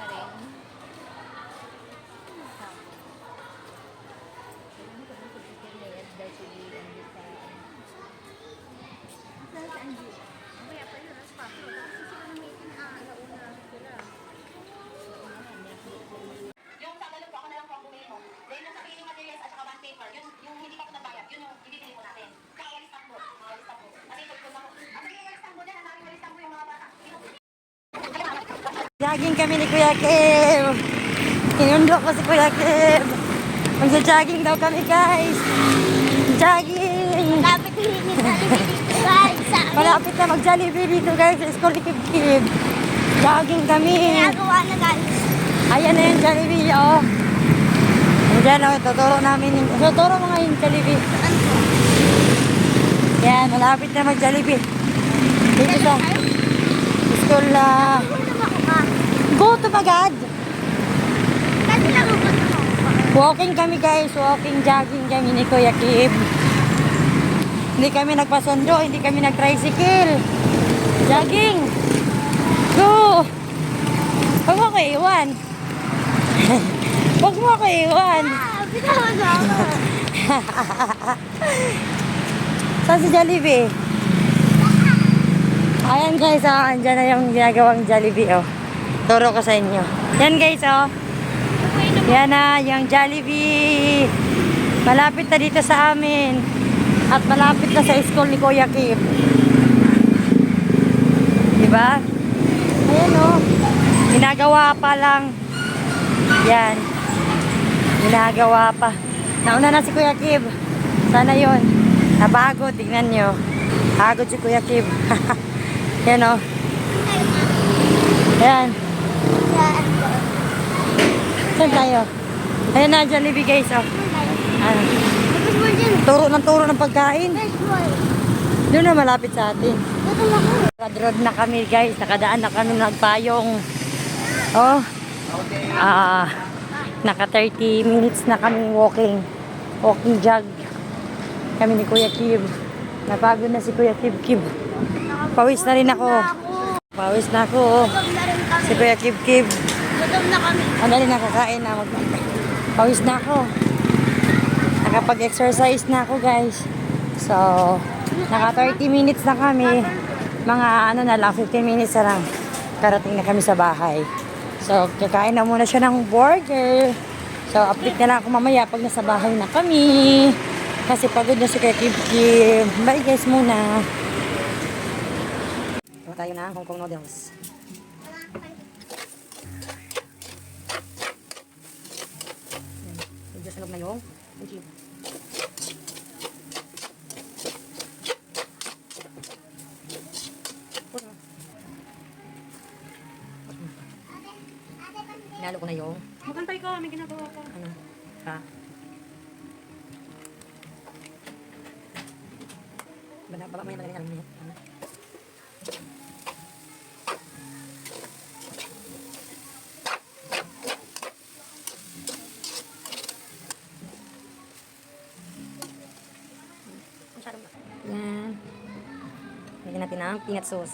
pa rin. Jogging kami ni Kuya Kim. Kinundo ko si Kuya Kim. Magja-jogging daw kami guys. Jogging. Lapit hindi guys sa amin. Malapit na mag-Jollibee dito guys sa school ni Kim. Jogging kami. Ginagawa na guys. Ayan na yung Jollibee oh. Diyan oh, tuturo namin. Tuturo mo nga yung Jollibee. Yan, malapit na mag-Jollibee. Dito sa school na... Go to ako. Walking kami guys, walking, jogging kami ni Kuya Kim. Hindi kami nagpasundo, hindi kami nag-tricycle. Jogging. Go! Huwag mo ko iwan. Huwag mo ko iwan. Ah, ako. Saan si Jollibee? Ayan guys, oh, andyan na yung ginagawang Jollibee, oh. Turo ko sa inyo. Yan guys, oh. Yan na, yung Jollibee. Malapit na dito sa amin. At malapit na sa school ni Kuya Kim. Diba? Ayan, oh. Ginagawa pa lang. Yan. Ginagawa pa. Nauna na si Kuya Kim. Sana yon. Nabago, tingnan nyo. Pagod si Kuya Kim. Yan o. Yan. Saan tayo? Ayan na, Jollibee guys. Oh. Ano? Turo ng turo ng pagkain. Doon na malapit sa atin. Road na kami guys. Nakadaan na kami nagpayong. Oh. Ah. naka 30 minutes na kami walking. Walking jog. Kami ni Kuya Kib. Napagod na si Kuya Kib Kib. Pawis na rin ako. Pawis na ako. oh. Na rin kami. Si Kuya Kib Kib. Gutom na kami. Ang dali nakakain na. Mag Pawis na ako. Nakapag-exercise na ako guys. So, naka 30 minutes na kami. Mga ano na lang, 15 minutes na lang. Karating na kami sa bahay. So, kakain na muna siya ng burger. So, update na lang ako mamaya pag nasa bahay na kami. Kasi pagod na si Kuya Kim Kim. Bye guys muna. Gawa tayo ng Hong Kong noodles. Medyo sunog na yung uchi. Hinalo ko na yung Magantay ka, may ginagawa ka. ano, ha? Bala, baka may magaling alam niyo. Ano? Masyadong Yan. Lagyan natin ang peanut sauce.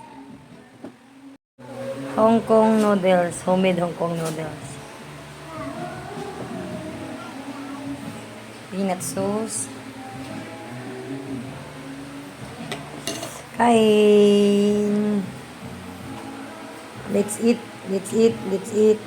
Hong Kong noodles. Homemade Hong Kong noodles. Peanut sauce. Kain. Let's eat. Let's eat. Let's eat.